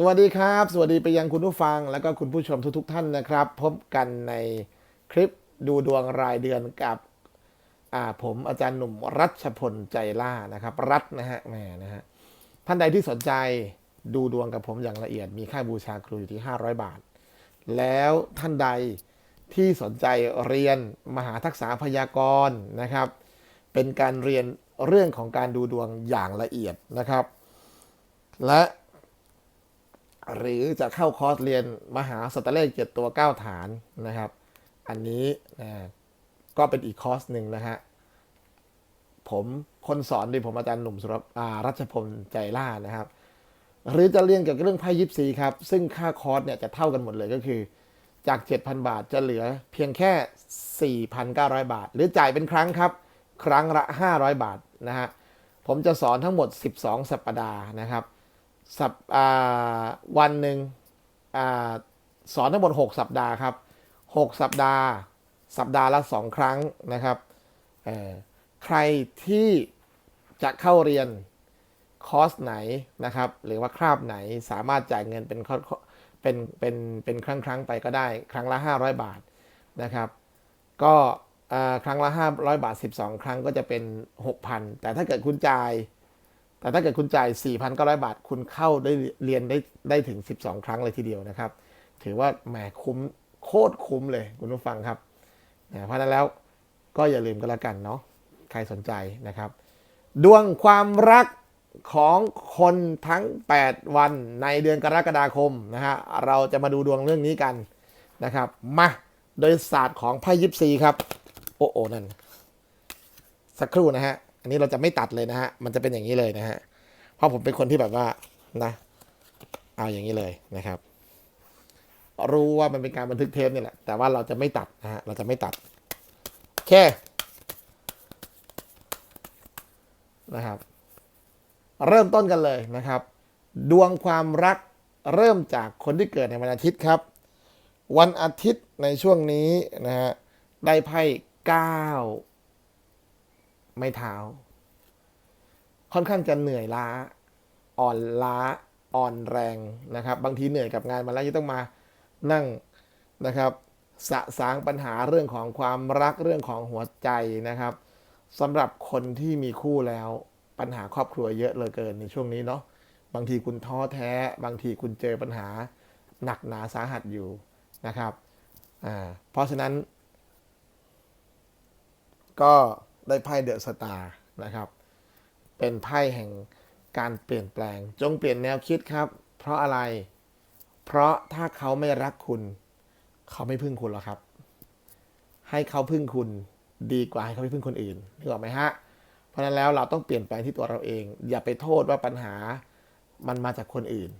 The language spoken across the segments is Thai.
สวัสดีครับ สวัสดีไปยังคุณผู้ฟัง และก็คุณผู้ชมทุกๆทท่านนะครับ พบกันในคลิปดูดวงรายเดือนกับผมอาจารย์หนุ่มรัชพลใจล่านะครับ รัฐนะฮะแหมนะฮะท่านใดที่สนใจดูดวงกับผมอย่างละเอียด มีค่าบูชาครูอยู่ที่ 500 บาท แล้วท่านใดที่สนใจเรียนมหาทักษะพยากรณ์นะครับ เป็นการเรียนเรื่องของการดูดวงอย่างละเอียดนะครับ และ หรือจะเข้าคอร์สเรียนมหาสตว์เลขเจ็ดตัวเก้าฐานนะครับ อันนี้นะก็เป็นอีกคอร์สหนึ่งนะฮะผมคนสอนโดยผมอาจารย์หนุ่มสุรพอ่ารัชพลใจล่านะครับ หรือจะเรียนเกี่ยวกับเรื่องไพ่ยิปซีครับ ซึ่งค่าคอร์สเนี่ยจะเท่ากันหมดเลยก็คือ จาก 7,000 บาทจะเหลือเพียงแค่ 4,900 บาท หรือจ่ายเป็นครั้งครับ ครั้งละ 500 บาทนะฮะผมจะสอนทั้งหมด 12 สัปดาห์นะครับ สัปวันหนึ่งอสอนทั้งหมด6 สัปดาห์ครับ 6 สัปดาห์ สัปดาห์ละ 2 ครั้งนะครับใครที่จะเข้าเรียนคอร์สไหนนะครับ หรือว่าคราบไหนสามารถจ่ายเงินเป็นเป็นเป็นเป็นครั้งครั้งไปก็ได้ ครั้งละ 500 บาทนะครับ ก็ครั้งละ 500 บาท 12 ครั้งก็จะเป็น 6,000 แต่ถ้าเกิดคุณจ่าย แต่ถ้าเกิดคุณจ่าย 4,900 บาท คุณเข้าได้เรียนได้ได้ถึง 12 ครั้งเลยทีเดียวนะครับ ถือว่าแหมคุ้มโคตรคุ้มเลยคุณผู้ฟังครับนะเพราะนั้นแล้วก็อย่าลืมกันแล้วกันเนาะใครสนใจนะครับ ดวงความรักของคนทั้ง 8 วันในเดือนกรกฎาคมนะฮะเราจะมาดูดวงเรื่องนี้กันนะครับ มาโดยศาสตร์ของไพ่ยิปซีครับ โอ้โอนั่น สักครู่นะฮะ อันนี้เราจะไม่ตัดเลยนะฮะ มันจะเป็นอย่างนี้เลยนะฮะ เพราะผมเป็นคนที่แบบว่านะ เอาอย่างนี้เลยนะครับ รู้ว่ามันเป็นการบันทึกเทปนี่แหละ แต่ว่าเราจะไม่ตัดนะฮะ เราจะไม่ตัดโอเคนะครับ เริ่มต้นกันเลยนะครับ ดวงความรักเริ่มจากคนที่เกิดในวันอาทิตย์ครับ วันอาทิตย์ในช่วงนี้นะฮะได้ไพ่เก้า ไม่เท้า ค่อนข้างจะเหนื่อยล้า อ่อนล้าอ่อนแรงนะครับ บางทีเหนื่อยกับงานมาแล้วยังต้องมานั่งนะครับ สะสางปัญหาเรื่องของความรักเรื่องของหัวใจนะครับสำหรับคนที่มีคู่แล้วปัญหาครอบครัวเยอะเหลือเกินในช่วงนี้เนาะบางทีคุณท้อแท้ บางทีคุณเจอปัญหาหนักหนาสาหัสอยู่นะครับ อ่า เพราะฉะนั้น ก็ ได้ไพ่เดอะสตาร์นะครับ เป็นไพ่แห่งการเปลี่ยนแปลง จงเปลี่ยนแนวคิดครับ เพราะอะไร เพราะถ้าเขาไม่รักคุณ เขาไม่พึ่งคุณหรอกครับ ให้เขาพึ่งคุณดีกว่าให้เขาไปพึ่งคนอื่นนึกออกไหมฮะ เพราะนั้นแล้วเราต้องเปลี่ยนแปลงที่ตัวเราเอง อย่าไปโทษว่าปัญหามันมาจากคนอื่น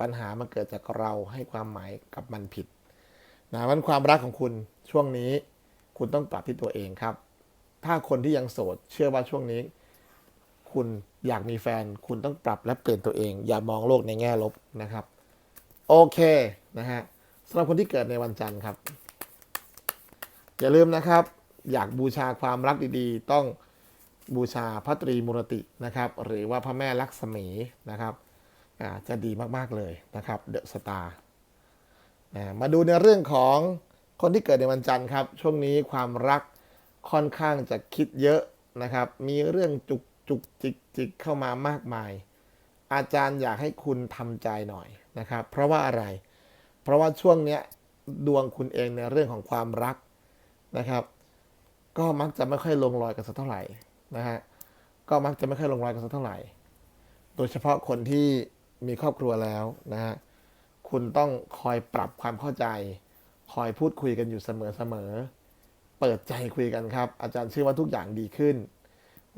ปัญหามันเกิดจากเราให้ความหมายกับมันผิดนะมันความรักของคุณช่วงนี้ คุณต้องปรับที่ตัวเองครับ ถ้าคนที่ยังโสด เชื่อว่าช่วงนี้ คุณอยากมีแฟน คุณต้องปรับและเปลี่ยนตัวเอง อย่ามองโลกในแง่ลบนะครับ โอเคนะฮะสำหรับคนที่เกิดในวันจันทร์ครับ อย่าลืมนะครับ อยากบูชาความรักดีๆ ต้องบูชาพระตรีมุรตินะครับ หรือว่าพระแม่ลักษมีนะครับจะดีมากๆเลยนะครับเดอะสตาร์มาดูในเรื่องของคนที่เกิดในวันจันทร์ครับ ช่วงนี้ความรัก ค่อนข้างจะคิดเยอะนะครับ มีเรื่องจุกจุกจิกจิกเข้ามามากมาย อาจารย์อยากให้คุณทำใจหน่อยนะครับ เพราะว่าอะไร เพราะว่าช่วงเนี้ยดวงคุณเองในเรื่องของความรักนะครับ ก็มักจะไม่ค่อยลงรอยกันสักเท่าไหร่นะฮะก็มักจะไม่ค่อยลงรอยกันสักเท่าไหร่ โดยเฉพาะคนที่มีครอบครัวแล้วนะฮะคุณต้องคอยปรับความเข้าใจ คอยพูดคุยกันอยู่เสมอๆ เปิดใจคุยกันครับ อาจารย์เชื่อว่าทุกอย่างดีขึ้น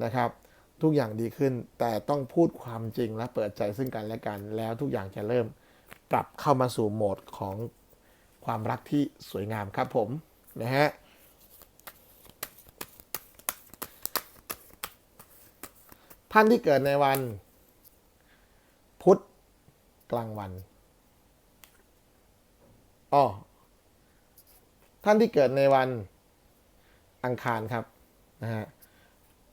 นะครับ ทุกอย่างดีขึ้น แต่ต้องพูดความจริงและเปิดใจซึ่งกันและกัน แล้วทุกอย่างจะเริ่มปรับเข้ามาสู่โหมดของความรักที่สวยงามครับผมนะฮะท่านที่เกิดในวัน พุธกลางวันอ้อท่านที่เกิดในวัน อังคารครับนะฮะ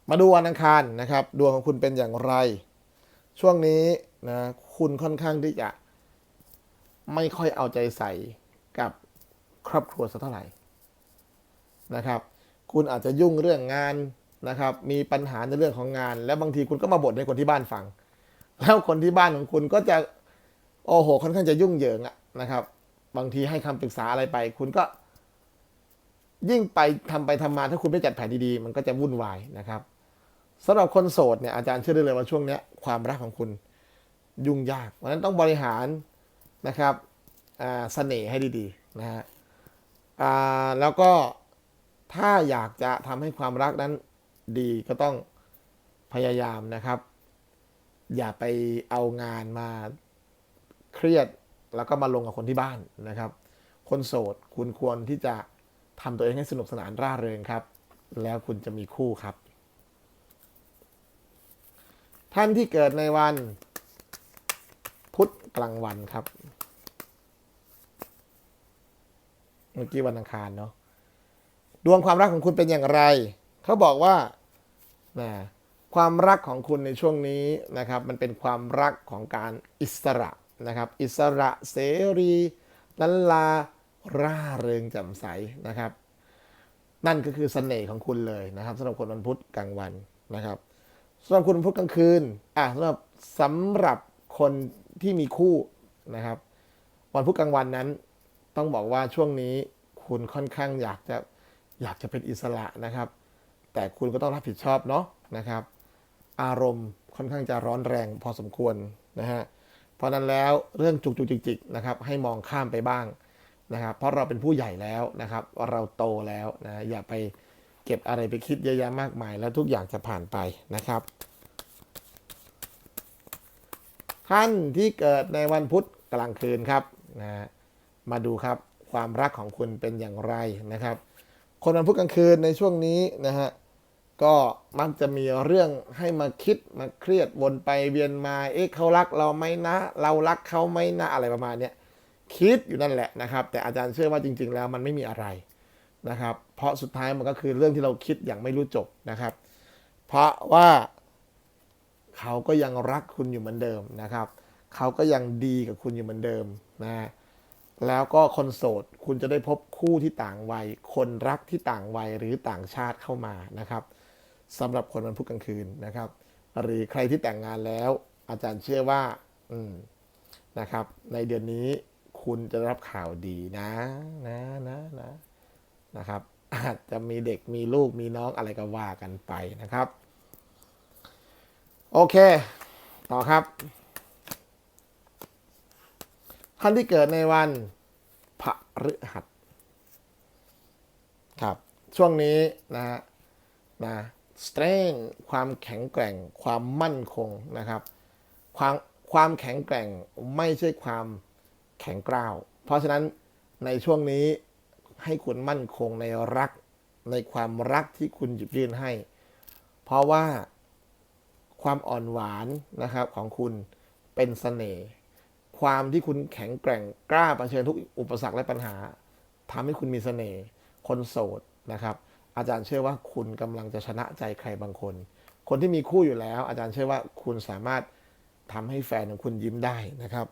มาดูวันอังคารนะครับ ดวงของคุณเป็นอย่างไร ช่วงนี้นะคุณค่อนข้างที่จะ ไม่ค่อยเอาใจใส่กับครอบครัวสักเท่าไหร่นะครับ คุณอาจจะยุ่งเรื่องงานนะครับ มีปัญหาในเรื่องของงาน แล้วบางทีคุณก็มาบ่นให้คนที่บ้านฟัง แล้วคนที่บ้านของคุณก็จะโอ้โหค่อนข้างจะยุ่งเหยิงอะนะครับ บางทีให้คำปรึกษาอะไรไป คุณก็ ยิ่งไปทำไปทำมาถ้าคุณไม่จัดแผนดีๆ มันก็จะวุ่นวายนะครับสำหรับคนโสดเนี่ยอาจารย์เชื่อได้เลยว่าช่วงนี้ความรักของคุณยุ่งยากเพราะฉะนั้นต้องบริหารนะครับเสน่ห์ให้ดีๆนะฮะแล้วก็ถ้าอยากจะทำให้ความรักนั้นดีก็ต้องพยายามนะครับ อย่าไปเอางานมาเครียดแล้วก็มาลงกับคนที่บ้านนะครับ คนโสดคุณควรที่จะ ทำตัวเองให้สนุกสนานร่าเริงครับ แล้วคุณจะมีคู่ครับ ท่านที่เกิดในวัน พุธกลางวันครับ เมื่อกี้วันอังคารเนาะดวงความรักของคุณเป็นอย่างไร เขาบอกว่านะความรักของคุณในช่วงนี้นะครับ มันเป็นความรักของการอิสระนะครับ อิสระเสรีลันลา ร่าเริงแจ่มใสนะครับ นั่นก็คือเสน่ห์ของคุณเลยนะครับสำหรับคนวันพุธกลางวันนะครับสำหรับคนวันพุธกลางคืนอะสำหรับสำหรับคนที่มีคู่นะครับ วันพุธกลางวันนั้น ต้องบอกว่าช่วงนี้คุณค่อนข้างอยากจะอยากจะเป็นอิสระนะครับ แต่คุณก็ต้องรับผิดชอบเนาะนะครับ อารมณ์ค่อนข้างจะร้อนแรงพอสมควรนะฮะเพราะนั้นแล้วเรื่องจุกจุกจิกจิกนะครับ ให้มองข้ามไปบ้าง นะครับเพราะเราเป็นผู้ใหญ่แล้วนะครับเราโตแล้วนะอย่าไปเก็บอะไรไปคิดเยอะแยะมากมาย แล้วทุกอย่างจะผ่านไปนะครับ ท่านที่เกิดในวันพุธกลางคืนครับนะมาดูครับความรักของคุณเป็นอย่างไรนะครับ คนวันพุธกลางคืนในช่วงนี้นะฮะก็มักจะมีเรื่องให้มาคิดมาเครียดวนไปเวียนมาเอ๊ะเขารักเราไหมนะ เรารักเขาไหมนะอะไรประมาณเนี้ย คิดอยู่นั่นแหละนะครับ แต่อาจารย์เชื่อว่าจริง ๆ แล้วมันไม่มีอะไรนะครับ เพราะสุดท้ายมันก็คือเรื่องที่เราคิดอย่างไม่รู้จบนะครับ เพราะว่าเขาก็ยังรักคุณอยู่เหมือนเดิมนะครับ เขาก็ยังดีกับคุณอยู่เหมือนเดิมนะแล้วก็คนโสดคุณจะได้พบคู่ที่ต่างวัย คนรักที่ต่างวัยหรือต่างชาติเข้ามานะครับสำหรับคนวันพุธกลางคืนนะครับ หรือใครที่แต่งงานแล้ว อาจารย์เชื่อว่า อืมนะครับ ในเดือนนี้ คุณจะได้รับข่าวดีนะนะนะนะนะครับ อาจจะมีเด็กมีลูกมีน้องอะไรก็ว่ากันไปนะครับ โอเค ต่อครับ ท่านที่เกิดในวันพฤหัสครับ ช่วงนี้นะฮะนะ strength ความแข็งแกร่งความมั่นคงนะครับ ความความแข็งแกร่งไม่ใช่ความ แข็งกร้าว เพราะฉะนั้นในช่วงนี้ให้คุณมั่นคงในรักในความรักที่คุณหยิบยื่นให้ เพราะว่าความอ่อนหวานนะครับของคุณเป็นเสน่ห์ความที่คุณแข็งแกร่งกล้าเผชิญทุกอุปสรรคและปัญหาทำให้คุณมีเสน่ห์คนโสดนะครับ อาจารย์เชื่อว่าคุณกำลังจะชนะใจใครบางคน คนที่มีคู่อยู่แล้ว อาจารย์เชื่อว่าคุณสามารถทำให้แฟนของคุณยิ้มได้นะครับ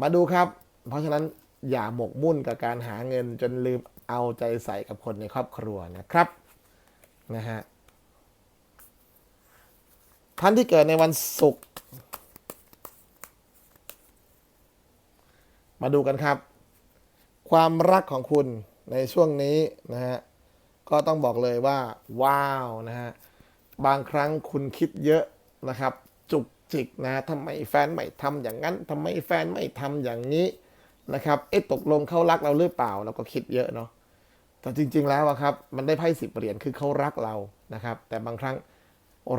มาดูครับ เพราะฉะนั้นอย่าหมกมุ่นกับการหาเงินจนลืมเอาใจใส่กับคนในครอบครัวนะครับนะฮะท่านที่เกิดในวันศุกร์มาดูกันครับ ความรักของคุณในช่วงนี้นะฮะก็ต้องบอกเลยว่า ว้าวนะฮะบางครั้งคุณคิดเยอะนะครับ จุก จิกนะทำไมแฟนไม่ทำอย่างนั้นทำไมแฟนไม่ทำอย่างนี้นะครับเอ๊ะตกลงเขารักเราหรือเปล่าเราก็คิดเยอะเนาะแต่จริง ๆ แล้วอะครับมันได้ไพ่สิบเหรียญคือเขารักเรานะครับ แต่บางครั้ง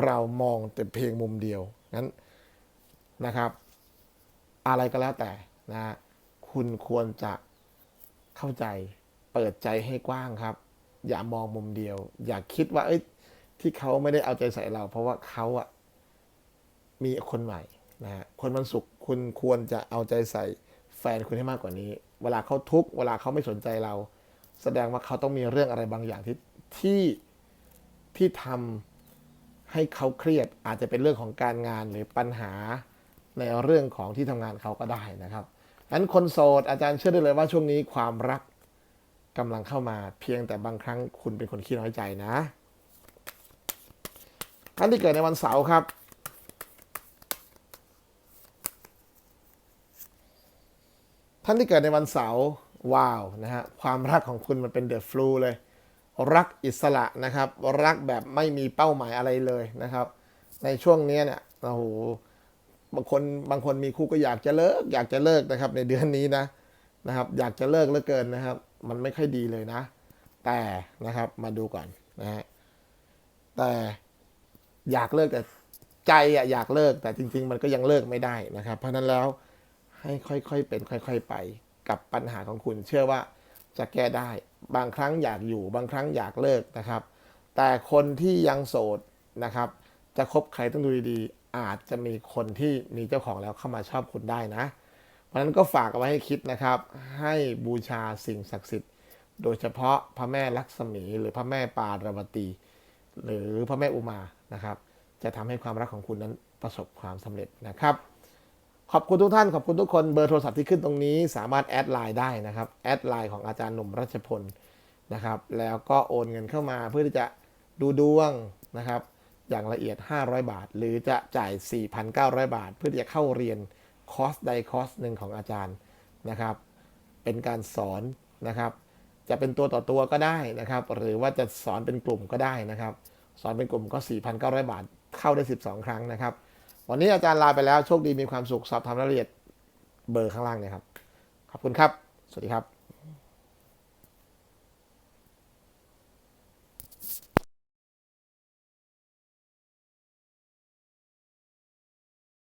เรามองแต่เพียงมุมเดียวงั้นนะครับ อะไรก็แล้วแต่นะคุณควรจะเข้าใจเปิดใจให้กว้างครับ อย่ามองมุมเดียว อย่าคิดว่าเอ้ยที่เขาไม่ได้เอาใจใส่เรา เพราะว่าเขาอะ มีคนใหม่นะฮะคนวันศุกร์คุณควรจะเอาใจใส่แฟนคุณให้มากกว่านี้ เวลาเขาทุกข์เวลาเขาไม่สนใจเรา แสดงว่าเขาต้องมีเรื่องอะไรบางอย่างที่ที่ที่ทำให้เขาเครียดอาจจะเป็นเรื่องของการงานหรือปัญหาในเรื่องของที่ทำงานเขาก็ได้นะครับงั้นคนโสดอาจารย์เชื่อได้เลยว่าช่วงนี้ความรักกำลังเข้ามาเพียงแต่บางครั้งคุณเป็นคนขี้น้อยใจนะท่านที่เกิดในวันเสาร์ครับ ท่านที่เกิดในวันเสาร์ว้าวนะฮะความรักของคุณมันเป็นเดอะฟลูเลย รักอิสระนะครับ รักแบบไม่มีเป้าหมายอะไรเลยนะครับ ในช่วงนี้เนี่ยโอ้โหบางคนบางคนมีคู่ก็อยากจะเลิก อยากจะเลิกนะครับ ในเดือนนี้นะนะครับ อยากจะเลิกเหลือเกินนะครับ มันไม่ค่อยดีเลยนะ แต่นะครับมาดูก่อนนะฮะแต่อยากเลิกแต่ใจอะอยากเลิกแต่จริง ๆ มันก็ยังเลิกไม่ได้นะครับ เพราะนั้นแล้ว ให้ค่อยๆเป็นค่อย ๆไป กับปัญหาของคุณ เชื่อว่าจะแก้ได้ บางครั้งอยากอยู่ บางครั้งอยากเลิกนะครับ แต่คนที่ยังโสดนะครับ จะคบใครต้องดูดีๆ อาจจะมีคนที่มีเจ้าของแล้วเข้ามาชอบคุณได้นะ เพราะนั้นก็ฝากเอาไว้ให้คิดนะครับ ให้บูชาสิ่งศักดิ์สิทธิ์ โดยเฉพาะพระแม่ลักษมี หรือพระแม่ปารวตี หรือพระแม่อุมานะครับ จะทำให้ความรักของคุณนั้นประสบความสำเร็จนะครับ ขอบคุณทุกท่าน ขอบคุณทุกคนเบอร์โทรศัพท์ที่ขึ้นตรงนี้ สามารถแอดไลน์ได้นะครับแอดไลน์ของอาจารย์หนุ่มรัชพลนะครับแล้วก็โอนเงินเข้ามาเพื่อที่จะดูดวงนะครับอย่างละเอียด 500 บาท หรือจะจ่าย 4,900 บาท เพื่อที่จะเข้าเรียนคอร์สใดคอร์สหนึ่งของอาจารย์นะครับ เป็นการสอนนะครับ จะเป็นตัวต่อตัวก็ได้นะครับ หรือว่าจะสอนเป็นกลุ่มก็ได้นะครับ สอนเป็นกลุ่มก็ 4,900 บาท เข้าได้ 12 ครั้งนะครับ วันนี้อาจารย์ลาไปแล้ว โชคดีมีความสุข สอบทำรายละเอียดเบอร์ข้างล่างเนี่ยครับ ขอบคุณครับ สวัสดีครับ